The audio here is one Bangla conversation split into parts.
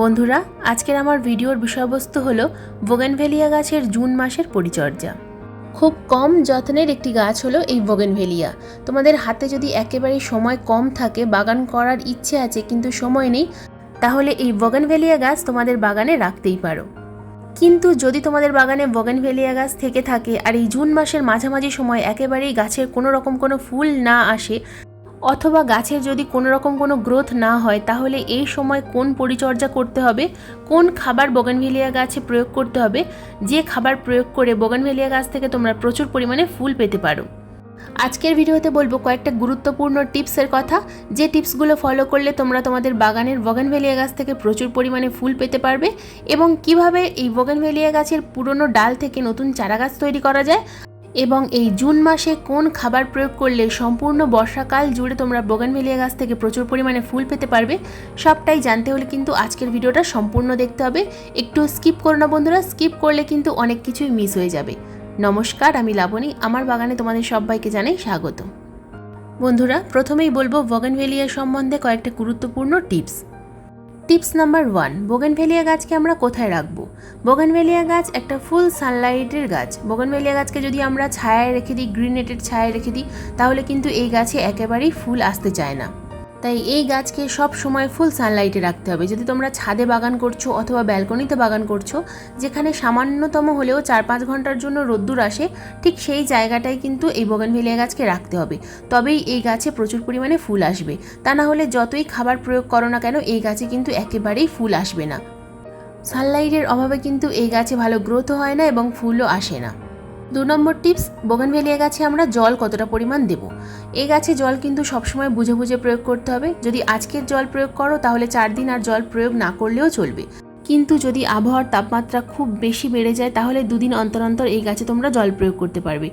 বন্ধুরা, আজকের আমার ভিডিওর বিষয়বস্তু হলো বোগেনভেলিয়া গাছের জুন মাসের পরিচর্যা। খুব কম যত্নের একটি গাছ হলো এই বোগেনভেলিয়া। তোমাদের হাতে যদি একেবারেই সময় কম থাকে, বাগান করার ইচ্ছে আছে কিন্তু সময় নেই, তাহলে এই বোগেনভেলিয়া গাছ তোমাদের বাগানে রাখতেই পারো। কিন্তু যদি তোমাদের বাগানে বগেনভেলিয়া গাছ থেকে থাকে আর এই জুন মাসের মাঝামাঝি সময় একেবারেই গাছের কোনো রকম কোনো ফুল না আসে অথবা গাছের যদি কোনো রকম কোনো গ্রোথ না হয়, তাহলে এই সময় কোন পরিচর্যা করতে হবে? কোন খাবার বগেনভেলিয়া গাছে প্রয়োগ করতে হবে? যে খাবার প্রয়োগ করে বগেনভেলিয়া গাছ থেকে তোমরা প্রচুর পরিমাণে ফুল পেতে পারো। আজকের ভিডিওতে বলব কয়েকটা গুরুত্বপূর্ণ টিপসের কথা। যে টিপসগুলো ফলো করলে তোমরা তোমাদের বাগানের বগেনভেলিয়া গাছ থেকে প্রচুর পরিমাণে ফুল পেতে পারবে এবং কীভাবে এই বগেনভেলিয়া গাছের পুরনো ডাল থেকে নতুন চারা গাছ তৈরি করা যায়। এবং এই জুন মাসে কোন খাবার প্রয়োগ করলে সম্পূর্ণ বর্ষাকাল জুড়ে তোমরা বোগানভেলিয়া গাছ থেকে প্রচুর পরিমাণে ফুল পেতে পারবে, সবটাই জানতে হলে কিন্তু আজকের ভিডিওটা সম্পূর্ণ দেখতে হবে। একটু স্কিপ করো না বন্ধুরা, স্কিপ করলে কিন্তু অনেক কিছুই মিস হয়ে যাবে। নমস্কার, আমি লাবণী, আমার বাগানে তোমাদের সবাইকে জানাই স্বাগত বন্ধুরা, প্রথমেই বলব বগান বগানভেলিয়া সম্বন্ধে কয়েকটা গুরুত্বপূর্ণ tips. Tips number one, bougainvillea গাছকে আমরা কোথায় রাখব? বোগানভেলিয়া গাছ একটা ফুল সানলাইটের গাছ। বোগানভেলিয়া গাছকে যদি আমরা ছায়ায় রেখে দিই, গ্রিন নেটের ছায়ায় রেখে দিই, তাহলে কিন্তু এই গাছে একেবারেই ফুল আসতে চায় না। তাই এই গাছকে সব সময় ফুল সানলাইটে রাখতে হবে। যদি তোমরা ছাদে বাগান করছ অথবা ব্যালকনিতে বাগান করছ, যেখানে সামান্যতম হলেও চার পাঁচ ঘণ্টার জন্য রোদ্দুর আসে, ঠিক সেই জায়গাটাই কিন্তু এই বগানভেলিয়া গাছকে রাখতে হবে। তবেই এই গাছে প্রচুর পরিমাণে ফুল আসবে। তা না হলে যতই খাবার প্রয়োগ করো না কেন, এই গাছে কিন্তু একেবারেই ফুল আসবে না। সানলাইটের অভাবে কিন্তু এই গাছে ভালো গ্রোথও হয় না এবং ফুলও আসে না। দু নম্বর টিপস, বোগানভেলিয়া গাছে আমরা জল কতটা পরিমাণ দেব? এই গাছে জল কিন্তু সবসময় বুঝে বুঝে প্রয়োগ করতে হবে। যদি আজকের জল প্রয়োগ করো, তাহলে চার দিন আর জল প্রয়োগ না করলেও চলবে। কিন্তু যদি আবহাওয়ার তাপমাত্রা খুব বেশি বেড়ে যায়, তাহলে দুদিন অন্তর অন্তর এই গাছে তোমরা জল প্রয়োগ করতে পারবে।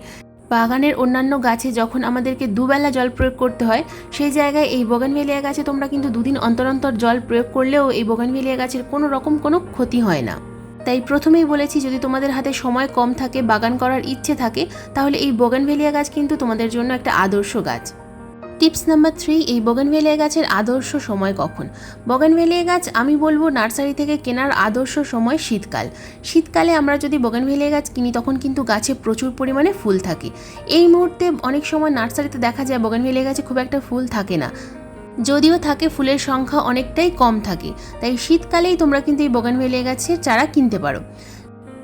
বাগানের অন্যান্য গাছে যখন আমাদেরকে দুবেলা জল প্রয়োগ করতে হয়, সেই জায়গায় এই বগানভেলিয়া গাছে তোমরা কিন্তু দুদিন অন্তর অন্তর জল প্রয়োগ করলেও এই বগানভেলিয়া গাছের কোনো রকম কোনো ক্ষতি হয় না। তাই প্রথমেই বলেছি যদি তোমাদের হাতে সময় কম থাকে, বাগান করার ইচ্ছে থাকে, তাহলে এই বগানভেলিয়া গাছ কিন্তু তোমাদের জন্য একটা আদর্শ গাছ। টিপস নাম্বার থ্রি, এই বগানভেলিয়া গাছের আদর্শ সময় কখন? বগানভেলিয়া গাছ, আমি বলব নার্সারি থেকে কেনার আদর্শ সময় শীতকাল। শীতকালে আমরা যদি বগানভেলিয়া গাছ কিনি, তখন কিন্তু গাছে প্রচুর পরিমাণে ফুল থাকে। এই মুহূর্তে অনেক সময় নার্সারিতে দেখা যায় বগানভেলিয়া গাছে খুব একটা ফুল থাকে না। যদিও থাকে, ফুলের সংখ্যা অনেকটাই কম থাকে। তাই শীতকালেই তোমরা কিন্তু এই বগানভেলিয়া গাছের চারা কিনতে পারো।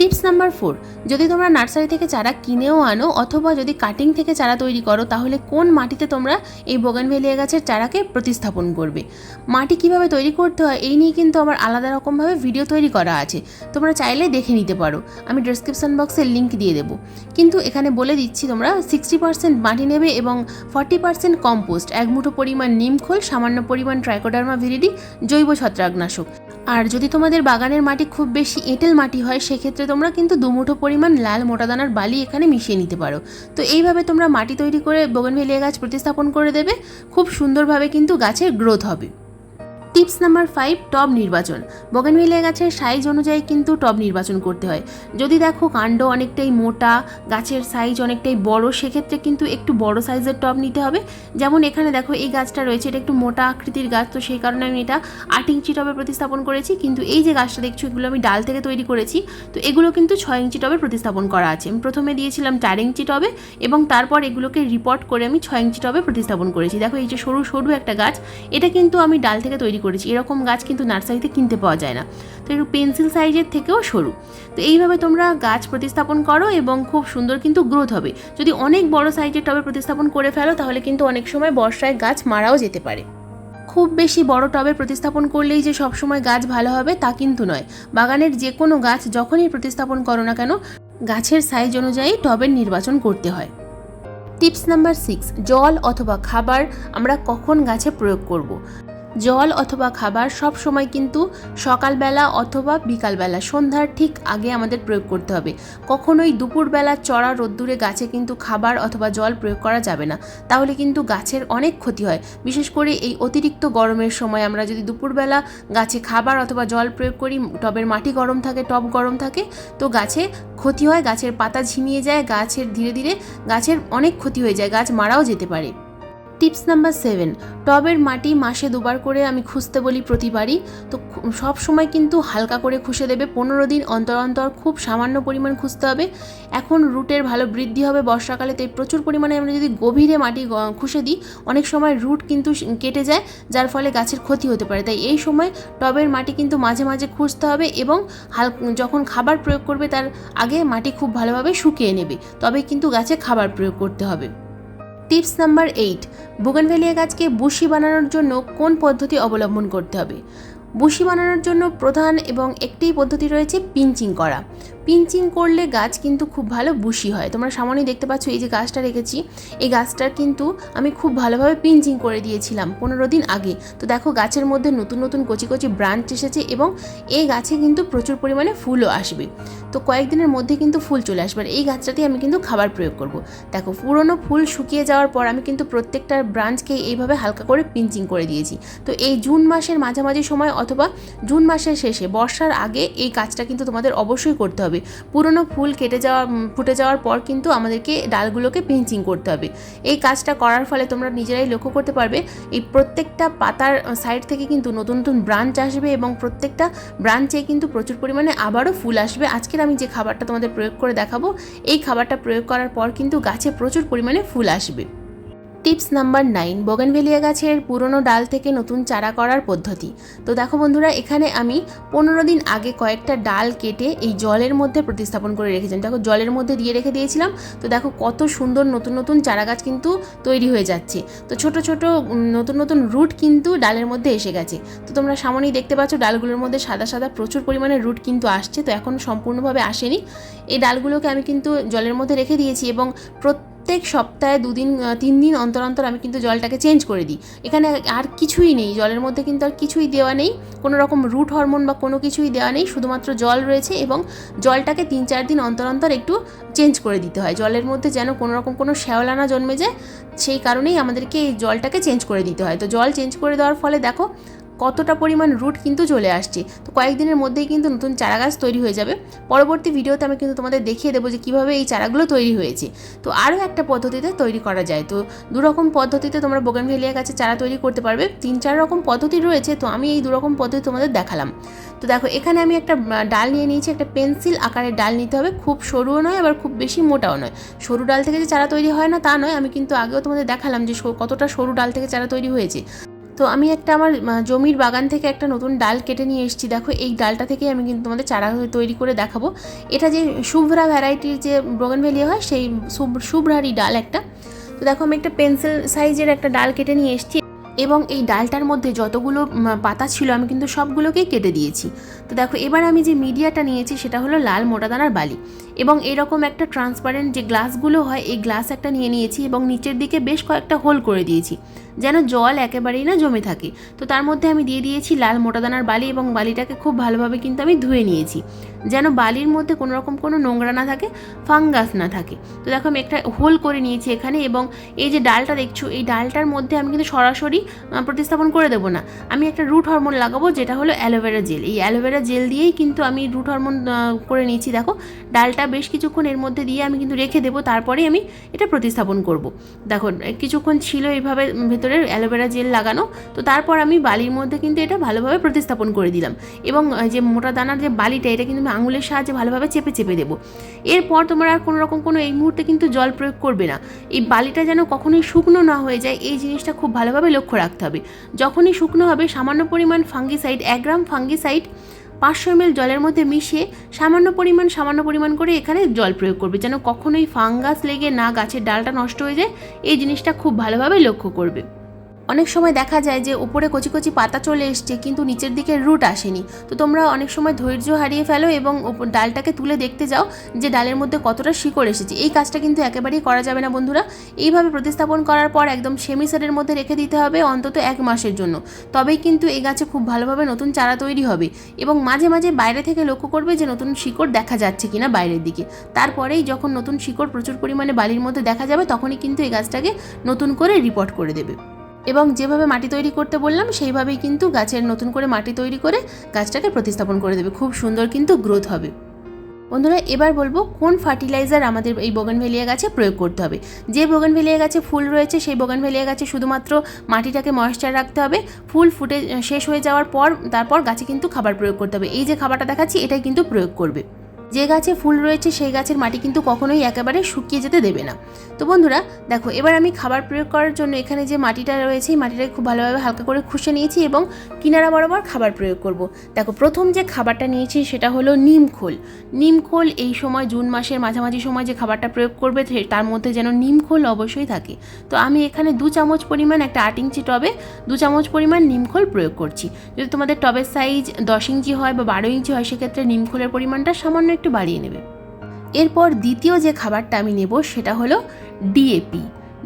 টিপস নাম্বার ফোর, যদি তোমরা নার্সারি থেকে চারা কিনেও আনো অথবা যদি কাটিং থেকে চারা তৈরি করো, তাহলে কোন মাটিতে তোমরা এই বগানভেলিয়া গাছের চারাকে প্রতিস্থাপন করবে? মাটি কীভাবে তৈরি করতে হয়, এই নিয়ে কিন্তু আমার আলাদা রকমভাবে ভিডিও তৈরি করা আছে। তোমরা চাইলে দেখে নিতে পারো। আমি ডিসক্রিপশন বক্সে লিঙ্ক দিয়ে দেবো। কিন্তু এখানে বলে দিচ্ছি তোমরা সিক্সটি পার্সেন্ট মাটি নেবে এবং ফর্টি পার্সেন্ট কম্পোস্ট এক মুঠো পরিমাণ নিমখোল সামান্য পরিমাণ ট্রাইকোডার্মা ভিরিডি জৈব ছত্রাকনাশক। আর যদি তোমাদের বাগানের মাটি খুব বেশি এঁটেল মাটি হয়, সেক্ষেত্রে তোমরা কিন্তু দুমুঠো পরিমাণ লাল মোটা দানার বালি এখানে মিশিয়ে নিতে পারো। তো এইভাবে তোমরা মাটি তৈরি করে বোগেনভেলিয়া গাছ প্রতিস্থাপন করে দেবে। খুব সুন্দরভাবে কিন্তু গাছের গ্রোথ হবে। টিপস নাম্বার ফাইভ টব নির্বাচন। বগেনভেলিয়া গাছের সাইজ অনুযায়ী কিন্তু টব নির্বাচন করতে হয়। যদি দেখো কাণ্ড অনেকটাই মোটা, গাছের সাইজ অনেকটাই বড়, সেক্ষেত্রে কিন্তু একটু বড় সাইজের টব নিতে হবে। যেমন এখানে দেখো এই গাছটা রয়েছে, এটা একটু মোটা আকৃতির গাছ, তো সেই কারণে আমি এটা আট ইঞ্চি টবে প্রতিস্থাপন করেছি। কিন্তু এই যে গাছটা দেখছ, এগুলো আমি ডাল থেকে তৈরি করেছি। তো এগুলো কিন্তু ছয় ইঞ্চি টবে প্রতিস্থাপন করা আছে। আমি প্রথমে দিয়েছিলাম চার ইঞ্চি টবে এবং তারপর এগুলোকে রিপোর্ট করে আমি ছয় ইঞ্চি টবে প্রতিস্থাপন করেছি। দেখো এই যে সরু সরু একটা গাছ, এটা কিন্তু আমি ডাল থেকে তৈরি করেছি। এরকম গাছ কিন্তু নার্সারিতে কিনতে পাওয়া যায় না। তো একটু পেন্সিল সাইজের থেকেও সরু। তো এইভাবে তোমরা গাছ প্রতিস্থাপন করো এবং খুব সুন্দর কিন্তু গ্রোথ হবে। যদি অনেক বড় সাইজের টবে প্রতিস্থাপন করে ফেলো, তাহলে কিন্তু অনেক সময় বর্ষায় গাছ মারাও যেতে পারে। খুব বেশি বড় টবে প্রতিস্থাপন করলেই যে সবসময় গাছ ভালো হবে, তা কিন্তু নয়। বাগানের যে কোনো গাছ যখনই প্রতিস্থাপন করো না কেন, গাছের সাইজ অনুযায়ী টবের নির্বাচন করতে হয়। টিপস নাম্বার সিক্স, জল অথবা খাবার আমরা কখন গাছে প্রয়োগ করব। জল অথবা খাবার সব সময় কিন্তু সকালবেলা অথবা বিকালবেলা, সন্ধ্যার ঠিক আগে আমাদের প্রয়োগ করতে হবে। কখনোই দুপুরবেলা চড়া রোদ্দুরে গাছে কিন্তু খাবার অথবা জল প্রয়োগ করা যাবে না। তাহলে কিন্তু গাছের অনেক ক্ষতি হয়। বিশেষ করে এই অতিরিক্ত গরমের সময় আমরা যদি দুপুরবেলা গাছে খাবার অথবা জল প্রয়োগ করি, টবের মাটি গরম থাকে, টব গরম থাকে, তো গাছে ক্ষতি হয়, গাছের পাতা ঝিমিয়ে যায়, গাছের ধীরে ধীরে গাছের অনেক ক্ষতি হয়ে যায়, গাছ মারাও যেতে পারে। টিপস নাম্বার সেভেন, টবের মাটি মাসে দুবার করে আমি খুঁজতে বলি প্রতিবারই, তো সব সময় কিন্তু হালকা করে খুশে দেবে, পনেরো দিন অন্তর অন্তর খুব সামান্য পরিমাণ খুঁজতে হবে। এখন রুটের ভালো বৃদ্ধি হবে বর্ষাকালে, তাই প্রচুর পরিমাণে আমরা যদি গভীরে মাটি খুশে দিই, অনেক সময় রুট কিন্তু কেটে যায়, যার ফলে গাছের ক্ষতি হতে পারে। তাই এই সময় টবের মাটি কিন্তু মাঝে মাঝে খুঁজতে হবে এবং হাল, যখন খাবার প্রয়োগ করবে, তার আগে মাটি খুব ভালোভাবে শুকিয়ে নেবে তবে কিন্তু গাছে খাবার প্রয়োগ করতে হবে। টিপস নাম্বার এইট বুগানভেলিয়া গাছকে বুশি বানানোর জন্য কোন পদ্ধতি অবলম্বন করতে হবে? বুশি বানানোর জন্য প্রধান এবং একটিই পদ্ধতি রয়েছে পিঞ্চিং করা। পিঞ্চিং করলে গাছ কিন্তু খুব ভালো বুশি হয়। তোমরা সামনেই দেখতে পাচ্ছ এই যে গাছটা রেখেছি। এই গাছটার কিন্তু আমি খুব ভালোভাবে পিঞ্চিং করে দিয়েছিলাম পনেরো দিন আগে। তো দেখো গাছের মধ্যে নতুন নতুন কচি কচি ব্রাঞ্চ এসেছে এবং এই গাছে কিন্তু প্রচুর পরিমাণে ফুলও আসবে। তো কয়েকদিনের মধ্যে কিন্তু ফুল চলে আসবে। আর এই গাছটাতেই আমি কিন্তু খাবার প্রয়োগ করব। দেখো পুরনো ফুল শুকিয়ে যাওয়ার পর আমি কিন্তু প্রত্যেকটা ব্রাঞ্চকে এইভাবে হালকা করে পিঞ্চিং করে দিয়েছি। তো এই জুন মাসের মাঝামাঝি সময় অথবা জুন মাসের শেষে, বর্ষার আগে এই কাজটা কিন্তু তোমাদের অবশ্যই করতে হবে। পুরনো ফুল কেটে যাওয়া ফুটে যাওয়ার পর কিন্তু আমাদেরকে ডালগুলোকে পিঞ্চিং করতে হবে। এই কাজটা করার ফলে তোমরা নিজেরাই লক্ষ্য করতে পারবে, এই প্রত্যেকটা পাতার সাইড থেকে কিন্তু নতুন নতুন ব্রাঞ্চ আসবে এবং প্রত্যেকটা ব্রাঞ্চে কিন্তু প্রচুর পরিমাণে আবারও ফুল আসবে। আজকের আমি যে খাবারটা তোমাদের প্রয়োগ করে দেখাবো, এই খাবারটা প্রয়োগ করার পর কিন্তু গাছে প্রচুর পরিমাণে ফুল আসবে। Tips number nine. বোগানভেলিয়া গাছের পুরনো ডাল থেকে নতুন চারা করার পদ্ধতি। তো দেখো বন্ধুরা, এখানে আমি পনেরো দিন আগে কয়েকটা ডাল কেটে এই জলের মধ্যে প্রতিস্থাপন করে রেখেছিলাম। দেখো, জলের মধ্যে দিয়ে রেখে দিয়েছিলাম। তো দেখো, কত সুন্দর নতুন নতুন চারা গাছ কিন্তু তৈরি হয়ে যাচ্ছে। তো ছোট ছোট নতুন নতুন রুট কিন্তু ডালের মধ্যে এসে গেছে। তো তোমরা সামনেই দেখতে পাচ্ছ, ডালগুলোর মধ্যে সাদা সাদা প্রচুর পরিমাণে রুট কিন্তু আসছে। তো এখন সম্পূর্ণভাবে আসেনি। এই ডালগুলোকে আমি কিন্তু জলের মধ্যে রেখে দিয়েছি এবং প্রত্যেক সপ্তাহে দুদিন তিন দিন অন্তর অন্তর আমি কিন্তু জলটাকে চেঞ্জ করে দিই। এখানে আর কিছুই নেই, জলের মধ্যে কিন্তু আর কিছুই দেওয়া নেই। কোনো রকম রুট হরমোন বা কোনো কিছুই দেওয়া নেই, শুধুমাত্র জল রয়েছে এবং জলটাকে তিন চার দিন অন্তর অন্তর একটু চেঞ্জ করে দিতে হয়। জলের মধ্যে যেন কোনো রকম কোনো শ্যাওলা না জন্মে যায়, সেই কারণেই আমাদেরকে এই জলটাকে চেঞ্জ করে দিতে হয়। তো জল চেঞ্জ করে দেওয়ার ফলে দেখো কতটা পরিমাণ রুট কিন্তু চলে আসছে। তো কয়েকদিনের মধ্যেই কিন্তু নতুন চারা গাছ তৈরি হয়ে যাবে। পরবর্তী ভিডিওতে আমি কিন্তু তোমাদের দেখিয়ে দেবো যে কীভাবে এই চারাগুলো তৈরি হয়েছে। তো আরও একটা পদ্ধতিতে তৈরি করা যায়। তো দু রকম পদ্ধতিতে তোমরা বোগানভেলিয়া গাছে চারা তৈরি করতে পারবে। তিন, চার রকম পদ্ধতি রয়েছে। তো আমি এই দু রকম পদ্ধতি তোমাদের দেখালাম। তো দেখো, এখানে আমি একটা ডাল নিয়ে নিয়েছি। একটা পেন্সিল আকারের ডাল নিতে হবে। খুব সরুও নয়, আবার খুব বেশি মোটাও নয়। সরু ডাল থেকে যে চারা তৈরি হয় না তা নয়। আমি কিন্তু আগেও তোমাদের দেখালাম যে কতটা সরু ডাল থেকে চারা তৈরি হয়েছে। তো আমি একটা আমার জমির বাগান থেকে একটা নতুন ডাল কেটে নিয়ে এসেছি। দেখো, এই ডালটা থেকে আমি কিন্তু তোমাদের চারা তৈরি করে দেখাবো। এটা যে শুভ্রা ভ্যারাইটির যে ব্রগনভেলিয়া হয়, সেই শুভ- শুভ্রারই ডাল একটা। তো দেখো, আমি একটা পেন্সিল সাইজের একটা ডাল কেটে নিয়ে এসেছি এবং এই ডালটার মধ্যে যতগুলো পাতা ছিল, আমি কিন্তু সবগুলোকেই কেটে দিয়েছি। তো দেখো, এবার আমি যে মিডিয়াটা নিয়েছি, সেটা হলো লাল মোটাদানার বালি। এবং এরকম একটা ট্রান্সপারেন্ট যে গ্লাসগুলো হয়, এই গ্লাস একটা নিয়ে নিয়েছি এবং নিচের দিকে বেশ কয়েকটা হোল করে দিয়েছি। যেন জল একেবারেই না জমে থাকে। তো তার মধ্যে আমি দিয়ে দিয়েছি লাল মোটাদানার বালি এবং বালিটাকে খুব ভালোভাবে কিন্তু আমি ধুয়ে নিয়েছি। যেন বালির মধ্যে কোনো রকম কোনো নোংরা না থাকে ফাঙ্গাস না থাকে। তো দেখো আমি একটা হোল করে নিয়েছি এখানে এবং এই যে ডালটা দেখছ, এই ডালটার মধ্যে আমি কিন্তু সরাসরি প্রতিস্থাপন করে দেবো না। আমি একটা রুট হরমোন লাগাবো যেটা হলো অ্যালোভেরা জেল এই অ্যালোভেরা জেল দিয়েই কিন্তু আমি রুট হরমোন করে নিয়েছি। দেখো, ডালটা বেশ কিছুক্ষণ এর মধ্যে দিয়ে আমি কিন্তু রেখে দেবো তারপরে আমি এটা প্রতিস্থাপন করব। দেখো, কিছুক্ষণ ছিল এইভাবে ভেতরে অ্যালোভেরা জেল লাগানো, তো তারপর আমি বালির মধ্যে কিন্তু এটা ভালোভাবে প্রতিস্থাপন করে দিলাম। এবং যে মোটা দানার যে বালিটা, এটা কিন্তু আমি আঙুলের সাহায্যে ভালোভাবে চেপে চেপে দেবো। এরপর তোমরা আর কোনো রকম কোনো এই মুহূর্তে কিন্তু জল প্রয়োগ করবে না। এই বালিটা যেন কখনোই শুকনো না হয়ে যায়, এই জিনিসটা খুব ভালোভাবে লক্ষ্য রাখতে হবে। যখনই শুকনো হবে, সামান্য পরিমাণ ফাঙ্গিসাইড, এক গ্রাম ফাঙ্গিসাইড পাঁচশো এমএল জলের মধ্যে মিশিয়ে সামান্য পরিমাণ সামান্য পরিমাণ করে এখানে জল প্রয়োগ করবে, যেন কখনোই ফাঙ্গাস লেগে না গাছের ডালটা নষ্ট হয়ে যায়। এই জিনিসটা খুব ভালোভাবে লক্ষ্য করবে। অনেক সময় দেখা যায় যে উপরে কচি কচি পাতা চলে এসছে, কিন্তু নিচের দিকে রুট আসেনি। তো তোমরা অনেক সময় ধৈর্য হারিয়ে ফেলো এবং ডালটাকে তুলে দেখতে যাও যে ডালের মধ্যে কতটা শিকড় এসেছে। এই কাজটা কিন্তু একেবারেই করা যাবে না বন্ধুরা। এইভাবে প্রতিস্থাপন করার পর একদম সেমিসারের মধ্যে রেখে দিতে হবে অন্তত এক মাসের জন্য। তবেই কিন্তু এই গাছে খুব ভালোভাবে নতুন চারা তৈরি হবে এবং মাঝে মাঝে বাইরে থেকে লক্ষ্য করবে যে নতুন শিকড় দেখা যাচ্ছে কিনা বাইরের দিকে। তারপরেই যখন নতুন শিকড় প্রচুর পরিমাণে বালির মধ্যে দেখা যাবে, তখনই কিন্তু এই গাছটাকে নতুন করে রিপোর্ট করে দেবে। এবং যেভাবে মাটি তৈরি করতে বললাম, সেইভাবেই কিন্তু গাছের নতুন করে মাটি তৈরি করে গাছটাকে প্রতিস্থাপন করে দেবে। খুব সুন্দর কিন্তু গ্রোথ হবে। বন্ধুরা, এবার বলব কোন ফার্টিলাইজার আমাদের এই বোগানভেলিয়া গাছে প্রয়োগ করতে হবে। যে বোগানভেলিয়া গাছে ফুল রয়েছে, সেই বোগানভেলিয়া গাছে শুধুমাত্র মাটিটাকে ময়েশ্চার রাখতে হবে। ফুল ফুটে, শেষ হয়ে যাওয়ার পর, তারপর গাছে কিন্তু খাবার প্রয়োগ করতে হবে। এই যে খাবারটা দেখাচ্ছি, এটাই কিন্তু প্রয়োগ করবে। যে গাছে ফুল রয়েছে সেই গাছের মাটি কিন্তু কখনোই একেবারে শুকিয়ে যেতে দেবে না। তো বন্ধুরা, দেখো, এবার আমি খাবার প্রয়োগ করার জন্য এখানে যে মাটিটা রয়েছে মাটিটাকে খুব ভালোভাবে হালকা করে খুশে নিয়েছি এবং কিনারা বরাবর খাবার প্রয়োগ করব। দেখো, প্রথম যে খাবারটা নিয়েছি সেটা হলো নিমখোল নিমখোল এই সময় জুন মাসের মাঝামাঝি সময় যে খাবারটা প্রয়োগ করবে তার মধ্যে যেন নিমখোল অবশ্যই থাকে। তো আমি এখানে দু চামচ পরিমাণ একটা আট ইঞ্চি টবে দু চামচ পরিমাণ নিমখোল প্রয়োগ করছি। যদি তোমাদের টবের সাইজ দশ ইঞ্চি হয় বা বারো ইঞ্চি হয়, সেক্ষেত্রে নিমখোলের পরিমাণটা সামান্য একটু বাড়িয়ে নেবে। এরপর দ্বিতীয় যে খাবারটা আমি নেব সেটা হলো ডিএপি।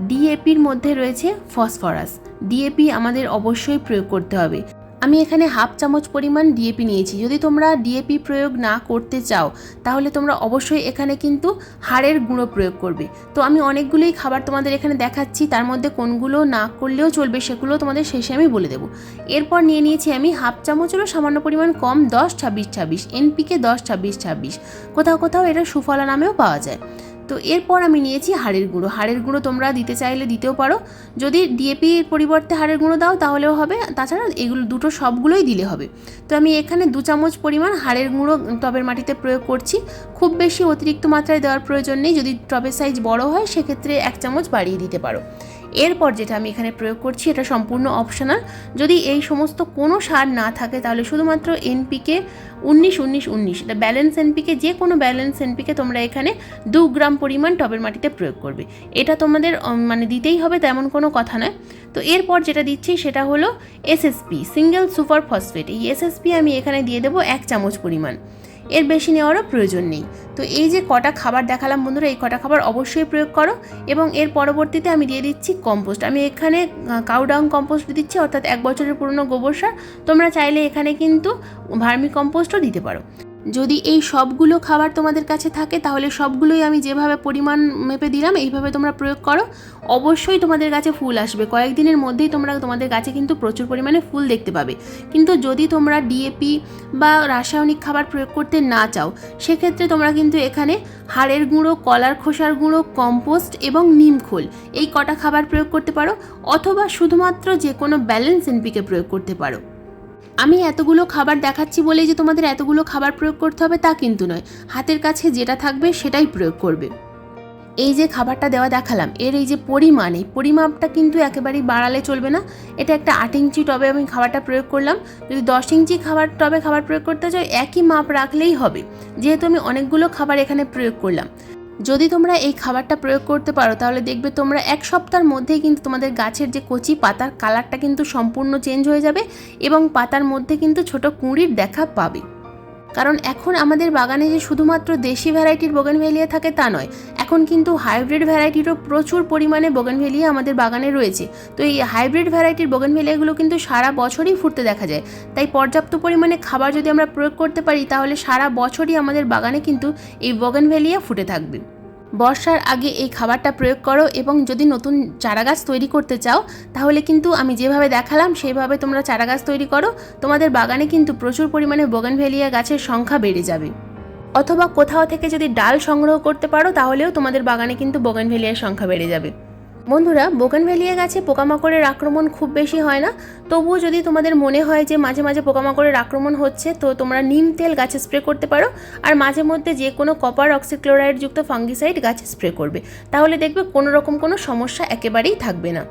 ডিএপির মধ্যে রয়েছে ফসফরাস। ডিএপি আমাদের অবশ্যই প্রয়োগ করতে হবে। আমি এখানে হাফ চামচ পরিমাণ ডিএপি নিয়েছি। যদি তোমরা ডিএপি প্রয়োগ না করতে চাও, তাহলে তোমরা অবশ্যই এখানে কিন্তু হাড়ের গুঁড়ো প্রয়োগ করবে। তো আমি অনেকগুলোই খাবার তোমাদের এখানে দেখাচ্ছি, তার মধ্যে কোনগুলো না করলেও চলবে সেগুলো তোমাদের শেষে আমি বলে দেবো। এরপর নিয়ে নিয়েছি আমি হাফ চামচেরও সামান্য পরিমাণ কম দশ ছাব্বিশ ছাব্বিশ এনপিকে দশ ছাব্বিশ ছাব্বিশ। কোথাও কোথাও এটা সুফলা নামেও পাওয়া যায়। তো এরপর আমি নিয়েছি হাড়ের গুঁড়ো। হাড়ের গুঁড়ো তোমরা দিতে চাইলে দিতেও পারো। যদি ডিএপির পরিবর্তে হাড়ের গুঁড়ো দাও তাহলেও হবে। তাছাড়া এগুলো দুটো সবগুলোই দিলে হবে। তো আমি এখানে দু চামচ পরিমাণ হাড়ের গুঁড়ো টবের মাটিতে প্রয়োগ করছি। খুব বেশি অতিরিক্ত মাত্রায় দেওয়ার প্রয়োজন নেই। যদি টবের সাইজ বড় হয়, সেক্ষেত্রে এক চামচ বাড়িয়ে দিতে পারো। এরপর যেটা আমি এখানে প্রয়োগ করছি, এটা সম্পূর্ণ অপশনাল যদি এই সমস্ত কোনো সার না থাকে, তাহলে শুধুমাত্র এনপিকে উনিশ উনিশ উনিশ। এটা ব্যালেন্স এনপিকে যে কোনো ব্যালেন্স এনপিকে তোমরা এখানে দু গ্রাম পরিমাণ টবের মাটিতে প্রয়োগ করবে। এটা তোমাদের মানে দিতেই হবে, তেমন কোনো কথা নয়। তো এরপর যেটা দিচ্ছি, সেটা হলো এসএসপি সিঙ্গেল সুপার ফসফেট এই এসএসপি আমি এখানে দিয়ে দেবো এক চামচ পরিমাণ। এর বেশি নেওয়ারও প্রয়োজন নেই। তো এই যে কটা খাবার দেখালাম বন্ধুরা, এই কটা খাবার অবশ্যই প্রয়োগ করো এবং এর পরবর্তীতে আমি দিয়ে দিচ্ছি কম্পোস্ট আমি এখানে কাউডাউন কম্পোস্ট দিচ্ছি, অর্থাৎ এক বছরের পুরনো গোবর সার। তোমরা চাইলে এখানে কিন্তু ভার্মি কম্পোস্টও দিতে পারো। যদি এই সবগুলো খাবার তোমাদের কাছে থাকে, তাহলে সবগুলোই আমি যেভাবে পরিমাণ মেপে দিলাম, এইভাবে তোমরা প্রয়োগ করো। অবশ্যই তোমাদের গাছে ফুল আসবে। কয়েকদিনের মধ্যেই তোমরা তোমাদের গাছে কিন্তু প্রচুর পরিমাণে ফুল দেখতে পাবে। কিন্তু যদি তোমরা ডিএপি বা রাসায়নিক খাবার প্রয়োগ করতে না চাও, সেক্ষেত্রে তোমরা কিন্তু এখানে হাড়ের গুঁড়ো, কলার খোসার গুঁড়ো, কম্পোস্ট এবং নিমখোল এই কটা খাবার প্রয়োগ করতে পারো, অথবা শুধুমাত্র যে কোনো ব্যালেন্স এনপিকে প্রয়োগ করতে পারো। আমি এতগুলো খাবার দেখাচ্ছি বলেই যে তোমাদের এতগুলো খাবার প্রয়োগ করতে হবে তা কিন্তু নয়। হাতের কাছে যেটা থাকবে সেটাই প্রয়োগ করবে। এই যে খাবারটা দেওয়া দেখালাম, এর এই যে পরিমাণ, এই পরিমাপটা কিন্তু একেবারেই বাড়ালে চলবে না। এটা একটা আট ইঞ্চি টবে আমি খাবারটা প্রয়োগ করলাম। যদি দশ ইঞ্চি খাবার টবে খাবার প্রয়োগ করতে চাও একই মাপ রাখলেই হবে। যেহেতু আমি অনেকগুলো খাবার এখানে প্রয়োগ করলাম। যদি তোমরা এই খাবারটা প্রয়োগ করতে পারো, তাহলে দেখবে তোমরা এক সপ্তাহের মধ্যেই কিন্তু তোমাদের গাছের যে কচি পাতার কালারটা কিন্তু সম্পূর্ণ চেঞ্জ হয়ে যাবে এবং পাতার মধ্যে কিন্তু ছোট কুঁড়ির দেখা পাবে। কারণ এখন আমাদের বাগানে যে শুধুমাত্র দেশি ভ্যারাইটির বোগেনভেলিয়া থাকে তা নয়, এখন কিন্তু হাইব্রিড ভ্যারাইটিরও প্রচুর পরিমাণে বোগেনভেলিয়া আমাদের বাগানে রয়েছে। তো এই হাইব্রিড ভ্যারাইটির বোগেনভেলিয়াগুলো কিন্তু সারা বছরই ফুটতে দেখা যায়। তাই পর্যাপ্ত পরিমাণে খাবার যদি আমরা প্রয়োগ করতে পারি, তাহলে সারা বছরই আমাদের বাগানে কিন্তু এই বোগেনভেলিয়া ফুটে থাকবে। বর্ষার আগে এই খাবারটা প্রয়োগ করো এবং যদি নতুন চারাগাছ তৈরি করতে চাও, তাহলে কিন্তু আমি যেভাবে দেখালাম, সেইভাবে তোমরা চারাগাছ তৈরি করো। তোমাদের বাগানে কিন্তু প্রচুর পরিমাণে বোগানভেলিয়া গাছের সংখ্যা বেড়ে যাবে। অথবা কোথাও থেকে যদি ডাল সংগ্রহ করতে পারো, তাহলেও তোমাদের বাগানে কিন্তু বোগানভেলিয়ার সংখ্যা বেড়ে যাবে। বন্ধুরা বোগানভেলিয়া গাছে পোকামাকড়ের আক্রমণ খুব বেশি হয় না। তবুও যদি তোমাদের মনে হয় যে মাঝে মাঝে পোকামাকড়ের আক্রমণ হচ্ছে, তো তোমরা নিম তেল গাছে স্প্রে করতে পারো। আর মাঝে মধ্যে যে কোনো কপার অক্সিক্লোরাইডযুক্ত ফাঙ্গিসাইড গাছে স্প্রে করবে। তাহলে দেখবে কোনো রকম কোনো সমস্যা একেবারেই থাকবে না।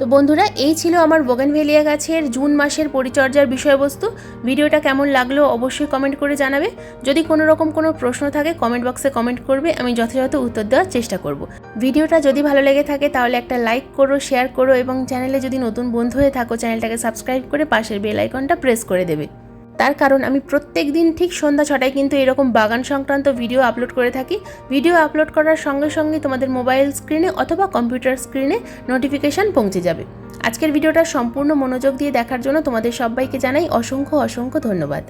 তো বন্ধুরা, এই ছিল আমার বোগানভেলিয়া গাছের জুন মাসের পরিচর্যার বিষয়বস্তু। ভিডিওটা কেমন লাগল অবশ্যই কমেন্ট করে জানাবে। যদি কোনো রকম কোনো প্রশ্ন থাকে, কমেন্ট বক্সে কমেন্ট করবে, আমি যথাযথ উত্তর দেওয়ার চেষ্টা করব। ভিডিওটা যদি ভালো লেগে থাকে, তাহলে একটা লাইক করো, শেয়ার করো এবং চ্যানেলে যদি নতুন বন্ধু হয়ে থাকো, চ্যানেলটাকে সাবস্ক্রাইব করে পাশের বেল আইকনটা প্রেস করে দেবে। তার কারণ আমি প্রত্যেক দিন ঠিক সন্ধ্যা ছটায় কিন্তু এরকম বাগান সংক্রান্ত ভিডিও আপলোড করে থাকি। ভিডিও আপলোড করার সঙ্গে সঙ্গে তোমাদের মোবাইল স্ক্রিনে অথবা কম্পিউটার স্ক্রিনে নোটিফিকেশান পৌঁছে যাবে। আজকের ভিডিওটা সম্পূর্ণ মনোযোগ দিয়ে দেখার জন্য তোমাদের সবাইকে জানাই অসংখ্য অসংখ্য ধন্যবাদ।